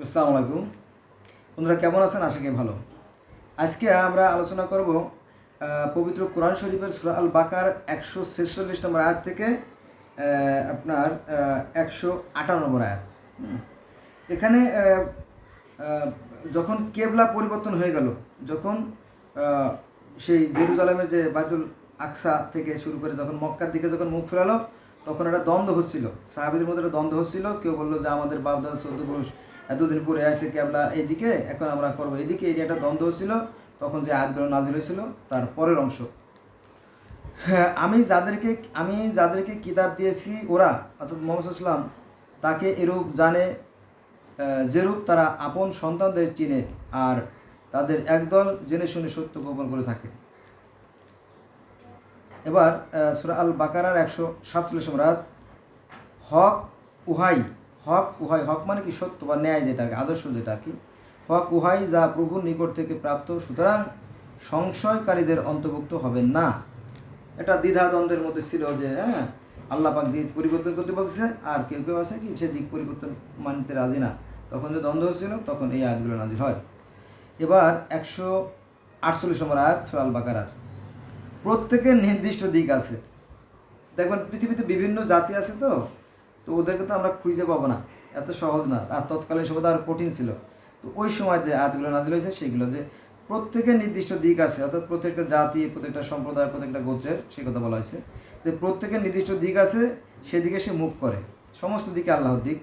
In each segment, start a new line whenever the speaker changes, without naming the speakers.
আসসালামু আলাইকুম। বন্ধুরা, কেমন আছেন? আশা করি ভালো। আজকে আমরা আলোচনা করব পবিত্র কোরআন শরীফের সুরা আল বাকার একশো ছেচল্লিশ নম্বর আয়াত থেকে আপনার একশো আটান্ন নম্বর আয়াত। এখানে যখন কেবলা পরিবর্তন হয়ে গেল, যখন সেই জেরুজালেমের যে বাইতুল আকসা থেকে শুরু করে যখন মক্কার দিকে যখন মুখ ফেরালো, তখন একটা দ্বন্দ্ব হচ্ছিল। সাহাবিদের মধ্যে একটা দ্বন্দ্ব হচ্ছিল। কেউ বলল যে, আমাদের বাপদাদা চোদ্দ পুরুষ এতদিন পরে আসে কেবলা এইদিকে, এখন আমরা করব এদিকে এই একটা দ্বন্দ্ব হচ্ছিল তখন যে আয়াতগুলো নাজিল হয়েছিল, তার পরের অংশ। হ্যাঁ আমি যাদেরকে আমি যাদেরকে কিতাব দিয়েছি, ওরা, অর্থাৎ মোহাম্মদ ইসলাম তাকে এরূপ জানে যেরূপ তারা আপন সন্তানদের চিনে আর তাদের একদল জেনে শুনে সত্য গোপন করে থাকে। এবার সুরা আল বাকারার একশো সাতচল্লিশ রাত হক উহাই হক উহাই হক মানে কি সত্য বা ন্যায় যেটা আর কি, আদর্শ যেটা কি হক উহাই যা প্রভুর নিকট থেকে প্রাপ্ত সুতরাং সংশয়কারীদের অন্তর্ভুক্ত হবেন না। এটা দ্বিধাদ্বন্দ্বের মধ্যে ছিল যে হ্যাঁ আল্লাহ পাক দিক পরিবর্তন করতে বলছে আর কেউ কেউ আছে কি সে দিক পরিবর্তন মানতে রাজি না। তখন যে দ্বন্দ্ব হচ্ছিল তখন এই আয়াতগুলো নাজির হয়। এবার একশো আটচল্লিশ নম্বর আয়াত সুরাল বাকারার প্রত্যেকের নির্দিষ্ট দিক আছে। দেখবেন পৃথিবীতে বিভিন্ন জাতি আছে তো তো ওদেরকে তো আমরা খুঁজে পাবো না। এত সহজ না। আর তৎকালীন সময় তো আর কঠিন ছিল। তো ওই সময় যে আয়াতগুলো নাজিল হয়েছে, সেগুলো যে প্রত্যেকের নির্দিষ্ট দিক আছে, অর্থাৎ প্রত্যেকটা জাতি, প্রত্যেকটা সম্প্রদায়, প্রত্যেকটা গোত্রের সে কথা বলা হয়েছে। যে প্রত্যেকের নির্দিষ্ট দিক আছে, সেদিকে সে মুখ করে। সমস্ত দিকে আল্লাহর দিক।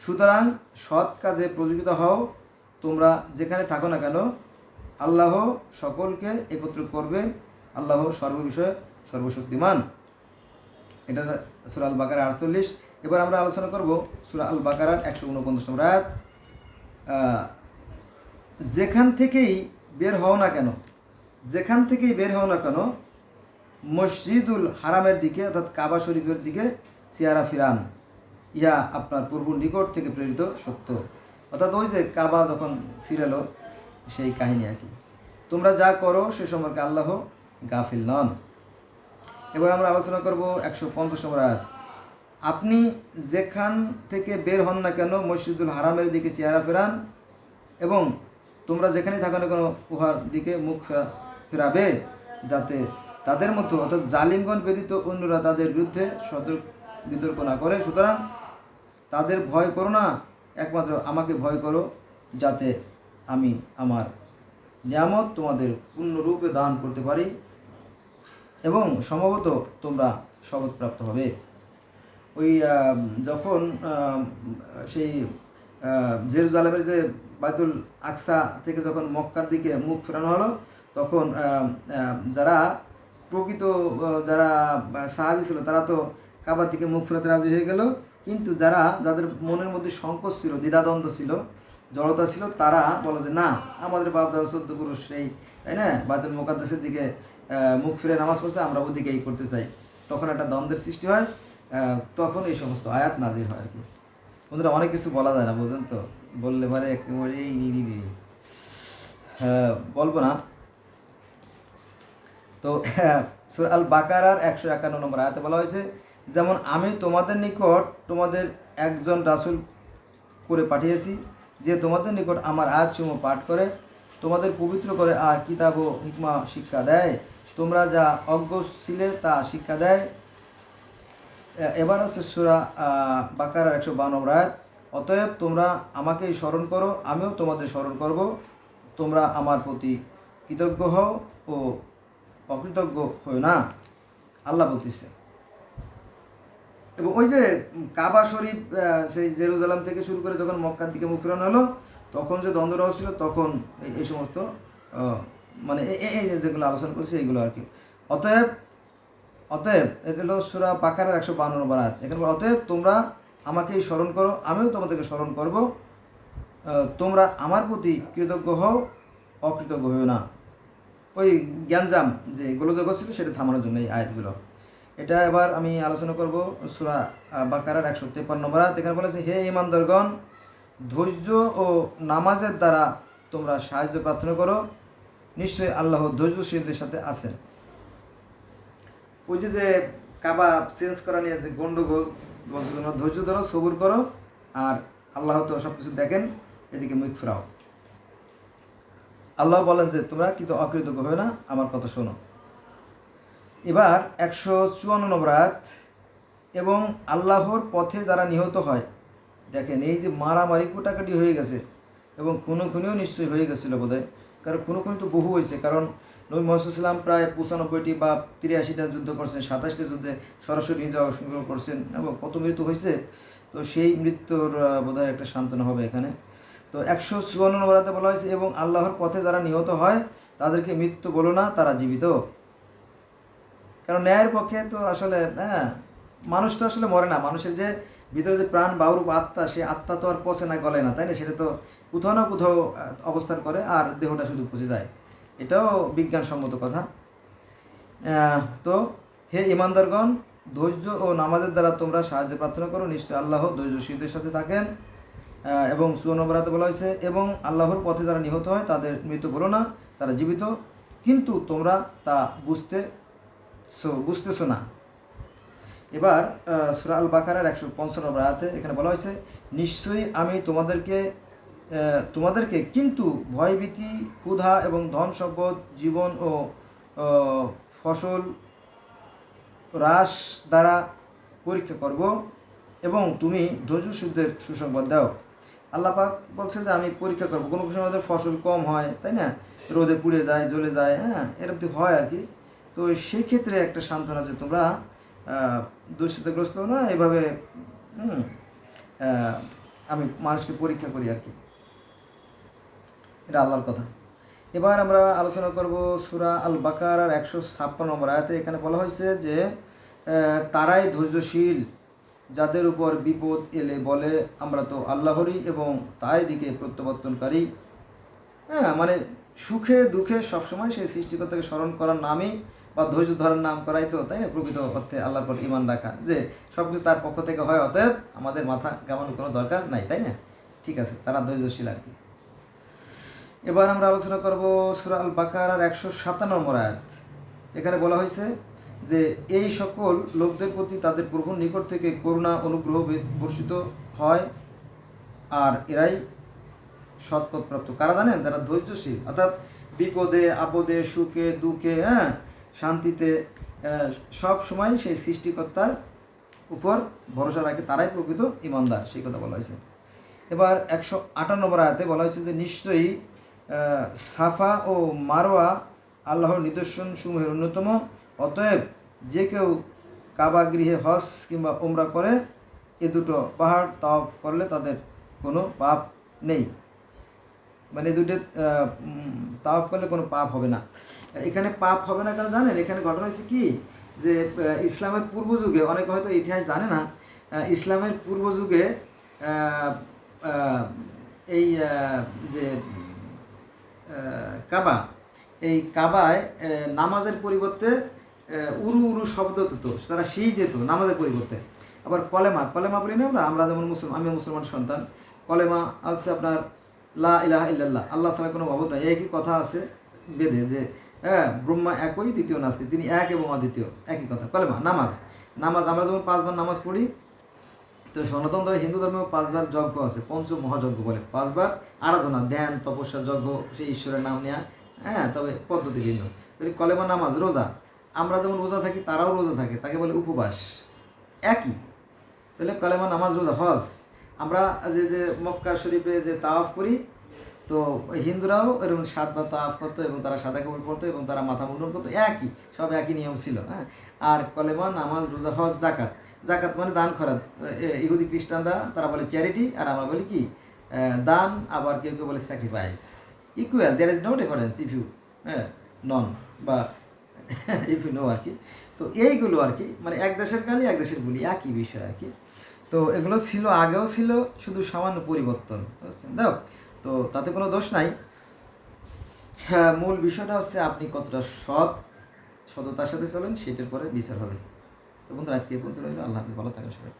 সুতরাং সৎ কাজে প্রযোগিত হও। তোমরা যেখানে থাকো না কেন, আল্লাহ সকলকে একত্র করবে। আল্লাহ সর্ববিষয়ে সর্বশক্তিমান। এটা সুরা আল বাকার আটচল্লিশ। এবার আমরা আলোচনা করব সুরা আল বাকারার একশো উনপঞ্চাশ নম্বর আয়াত। যেখান থেকেই বের হও না কেন, যেখান থেকেই বের হও না কেন, মসজিদুল হারামের দিকে অর্থাৎ কাবা শরীফের দিকে চেয়ারা ফিরান ইয়া আপনার প্রভুর নিকট থেকে প্রেরিত সত্য। অর্থাৎ ওই যে কাবা যখন ফিরালো, সেই কাহিনী আর কি। তোমরা যা করো, সে সম্পর্কে আল্লাহ গাফিল নন। এবার আমরা আলোচনা করব একশো পঞ্চাশ নম্বর আয়াত। আপনি যেখান থেকে বের হন না কেন মসজিদুল হারামের দিকে চেহারা ফেরান এবং তোমরা যেখানেই থাকো না কেন উহার দিকে মুখ ফেরা- ফেরাবে যাতে তাদের মধ্যে অর্থাৎ জালিমগণ ব্যতীত অন্যরা তাদের বিরুদ্ধে সতর্ক বিতর্ক না করে। সুতরাং তাদের ভয় করো না, একমাত্র আমাকে ভয় করো যাতে আমি আমার নিয়ামত তোমাদের পূর্ণরূপে দান করতে পারি এবং সম্ভবত তোমরা শপথপ্রাপ্ত হবে। ওই যখন সেই জেরুজালেমের যে বাইতুল আকসা থেকে যখন মক্কার দিকে মুখ ফেরানো হলো, তখন যারা প্রকৃত যারা সাহাবি ছিল, তারা তো কাবার দিকে মুখ ফেরাতে রাজি হয়ে গেল। কিন্তু যারা, যাদের মনের মধ্যে সংকোচ ছিল, দ্বিধাদ্বন্দ্ব ছিল, জড়তা ছিল, তারা বলো যে, না, আমাদের বাপ দাদা চোদ্দ পুরুষ সেই, তাই না? বাইতুল মোকাদ্দেসের দিকে মুখ ফিরে নামাজ পড়ছে, আমরা ওদিকেই করতে চাই। তখন একটা দ্বন্দ্বের সৃষ্টি হয়। তখন এই সমস্ত আয়াত নাজির হয় আর কি। বন্ধুরা, অনেক কিছু বলা যায় না বুঝেন তো? বললে পারে এই নি নি নি। হ্যাঁ বলব না। তো, সুর আল বাকারার একশো একান্ন নম্বর আয়াতে বলা হয়েছে, যেমন, আমি তোমাদের নিকট তোমাদের একজন রাসুল করে পাঠিয়েছি, যে তোমাদের নিকট আমার আয়াতসমূহ পাঠ করে, তোমাদের পবিত্র করে আর কিতাব ও হিকমা শিক্ষা দেয়। তোমরা যা অজ্ঞ ছিলে তা শিক্ষা দেয় এবার হচ্ছে সুরা বাকার একশো বান্ন রায় অতএব তোমরা আমাকেই স্মরণ করো, আমিও তোমাদের স্মরণ করব। তোমরা আমার প্রতি কৃতজ্ঞ হও ও অকৃতজ্ঞ হও না। আল্লাহ বলতেছে। এবং ওই যে কাবা শরীফ সেই জেরুজালাম থেকে শুরু করে যখন মক্কার দিকে মুখ ফেরানো হলো, তখন যে দ্বন্দ্বটা হচ্ছিল, তখন এই- সমস্ত মানে এই যেগুলো আলোচনা করছি, এইগুলো আর কি। অতএব অতএব এগুলো সুরা বাকারের একশো বান্ন নম্বর আয়াত। এখানে বলা, অতএব তোমরা আমাকেই স্মরণ করো আমিও তোমাদেরকে স্মরণ করব। তোমরা আমার প্রতি কৃতজ্ঞ হও অকৃতজ্ঞ হও না। ওই জ্ঞানজাম যে গোলযোগ ছিল সেটা থামানোর জন্য এই আয়াতগুলো। এটা এবার আমি আলোচনা করব সুরা বাকারার একশো তেপান্ন নম্বর আয়াত। এখানে বলেছে হে ইমানদারগণ ধৈর্য ও নামাজের দ্বারা তোমরা সাহায্য প্রার্থনা করো। নিশ্চয়ই আল্লাহ ধৈর্যশীলদের সাথে আছেন। ওই যে যে কাবা চেঞ্জ করা নিয়ে যে গন্ডগোল, বলছে ধৈর্য ধরো, সবুর করো, আর আল্লাহ তো সব কিছু দেখেন, এদিকে মুখ ফেরাও। আল্লাহ বলেন যে, তোমরা কিন্তু অকৃতজ্ঞ হবে না, আমার কথা শোনো। এবার একশো চুয়ান্ন নম্বর আয়াত, এবং আল্লাহর পথে যারা নিহত হয়, দেখেন এই যে মারামারি কোটাকাটি হয়ে গেছে, এবং খুনো খুনিও নিশ্চয়ই হয়ে গেছিল বোধ হয় কারণ খুনো খুনি তো বহু হয়েছে, কারণ নবী মোহাম্মদাল্লাম প্রায় পঁচানব্বইটি বা তিরাশিটা যুদ্ধ করছেন, সাতাশটা যুদ্ধে সরাসরি নিজে অংশগ্রহণ করছেন এবং কত মৃত্যু হয়েছে, তো সেই মৃত্যুর বোধ হয় একটা সান্ত্বনা হবে এখানে। তো একশো চুয়ান্ন নম্বরাতে বলা হয়েছে, এবং আল্লাহর পথে যারা নিহত হয়, তাদেরকে মৃত্যু বলো না, তারা জীবিত। কারণ ন্যায়ের পক্ষে তো আসলে হ্যাঁ মানুষ তো আসলে মরে না। মানুষের যে ভিতরে যে প্রাণ বাউরূপ আত্মা, সে আত্মা তো আর পচে না, গলে না, তাই না? সেটা তো কোথাও না কোথাও অবস্থান করে, আর দেহটা শুধু পচে যায়। এটাও বিজ্ঞানসম্মত কথা। তো হে ইমানদারগণ ধৈর্য ও নামাজের দ্বারা তোমরা সাহায্য প্রার্থনা করো, নিশ্চয় আল্লাহ ধৈর্যশীলদের সাথে থাকেন। এবং সুবর্ণবরাতে বলা হয়েছে, এবং আল্লাহর পথে যারা নিহত হয়, তাদের মৃত্যু বলো না, তারা জীবিত। কিন্তু তোমরা তা বুঝতে বুঝতেছো না। এবার সুরাল বাকারার একশো পঞ্চান্ন আয়াতে এখানে বলা হয়েছে, নিশ্চয়ই আমি তোমাদেরকে তোমাদেরকে কিন্তু ভয়ভীতি ক্ষুধা এবং ধন সম্পদ জীবন ও ফসল হ্রাস দ্বারা পরীক্ষা করব এবং তুমি ধৈর্যশুদ্ধের সুসংবাদ দাও। আল্লাহ পাক বলছে যে আমি পরীক্ষা করব। কোনো সময় আমাদের ফসল কম হয় তাই না? রোদে পুড়ে যায় জ্বলে যায় হ্যাঁ? এরকম তো হয় আর কি তো সেই ক্ষেত্রে একটা সান্ত্বনা যে তোমরা আহ, দুশ্চিন্তাগ্রস্ত না এভাবে আমি মানুষকে পরীক্ষা করি আর কি এটা আল্লাহর কথা। এবার আমরা আলোচনা করব সুরা আল বাকার আর একশো ছাপ্পান্ন নম্বর আয়াতে। এখানে বলা হয়েছে যে তারাই ধৈর্যশীল, যাদের উপর বিপদ এলে বলে আমরা তো আল্লাহরই এবং তাই দিকে প্রত্যাবর্তনকারী। হ্যাঁ মানে সুখে দুঃখে সবসময় সেই সৃষ্টিকর্তাকে স্মরণ করার নামই বা ধৈর্য ধরার নাম করাই তো, তাই না? প্রকৃত অর্থে আল্লাহর পর ইমান রাখা। যে সব কিছু তার পক্ষ থেকে হয়, অতএব আমাদের মাথা কেমন কোনো দরকার নাই, তাই না? ঠিক আছে, তারা ধৈর্যশীল আর কি। এবার আমরা আলোচনা করব সুরা আল বাকার আর একশো সাতান্ন নম্বর এখানে বলা হয়েছে যে, এই সকল লোকদের প্রতি তাদের প্রভুর নিকট থেকে করুণা, অনুগ্রহ বর্ষিত হয়, আর এরাই সৎপথপ্রাপ্ত কারা জানেন? যারা ধৈর্যশীল। অর্থাৎ বিপদে, আপদে, সুখে, দুঃখে হ্যাঁ শান্তিতে সব সময় সেই সৃষ্টিকর্তার উপর ভরসা রাখে, তারাই প্রকৃত ইমানদার, সেই কথা বলা হয়েছে। এবার একশো আটান্ন নম্বর আয়াতে বলা হয়েছে যে, নিশ্চয়ই সাফা ও মারোয়া আল্লাহর নিদর্শন সমূহের অন্যতম। অতএব যে কেউ কাবা গৃহে হজ কিংবা ওমরা করে, এ দুটো পাহাড় তাওয়াফ করলে তাদের কোনো পাপ নেই। মানে দুটো তাওয়াফ করলে কোনো পাপ হবে না। এখানে পাপ হবে না কেন জানেন? এখানে ঘটনা হয়েছে কি? যে ইসলামের পূর্ব যুগে অনেকে হয়তো ইতিহাস জানে না ইসলামের পূর্ব যুগে এই যে কাবা। এই কাবায় নামাজের পরিবর্তে উরু উরু শব্দ দিত তারা শি যেত নামাজের পরিবর্তে। আবার কলেমা কলেমা বলি না আমরা? আমরা যেমন মুসলিম আমি মুসলমান সন্তান। কলেমা আছে আপনার, লা ইলাহা ইল্লাল্লাহ, আল্লাহ ছাড়া কোনো বাবদ নাই। একই কথা আছে বেদে যে হ্যাঁ ব্রহ্মা একই, দ্বিতীয় নাস্তি। তিনি এক এবং অদ্বিতীয়, একই কথা। কলেমা, নামাজ। নামাজ, আমরা যেমন পাঁচবার নামাজ পড়ি তো সনাতন ধর্মে, হিন্দু ধর্মেও পাঁচবার যজ্ঞ আছে। পঞ্চ মহাযজ্ঞ বলে। পাঁচবার আরাধনা, ধ্যান, তপস্যা, যজ্ঞ, সেই ঈশ্বরের নাম নেয়া। হ্যাঁ তবে পদ্ধতি ভিন্ন। কলেমা নামাজ, রোজা। আমরা যেমন রোজা থাকি, তারাও রোজা থাকে, তাকে বলে উপবাস। একই। তাহলে কলেমা নামাজ, রোজা, হজ। আমরা যে যে মক্কা শরীফে যে তাওয়াফ করি তো হিন্দুরাও এরকম সাতবার তাওয়াফ করতো এবং তারা সাদা কাপড় পরতো এবং তারা মাথা মুন্ডন করতো, একই, সব একই নিয়ম ছিল হ্যাঁ? আর কলেমা, নামাজ, রোজা, হজ জাকাত জাকাত মানে দান খরাত ইহুদি খ্রিস্টানরা, তারা বলে চ্যারিটি আর আমরা বলি কি দান, আবার কেউ কেউ বলে sacrifice equal there is no difference if you হ্যাঁ নন বা ইফ ইউ নো আর কি। তো এইগুলো আর কি মানে এক দেশের গালি, এক দেশের বলি, একই বিষয় আর কি। তো এগুলো ছিল, আগেও ছিল, শুধু সামান্য পরিবর্তন, বুঝছেন? দাও তো তাতে কোনো দোষ নাই। হ্যাঁ মূল বিষয়টা হচ্ছে আপনি কতটা সৎ, সততার সাথে চলেন, সেটার পরে বিচার হবে। তো বন্ধুরা, আজকে পর্যন্ত রইল। আল্লাহ ভালো থাকেন সবাই।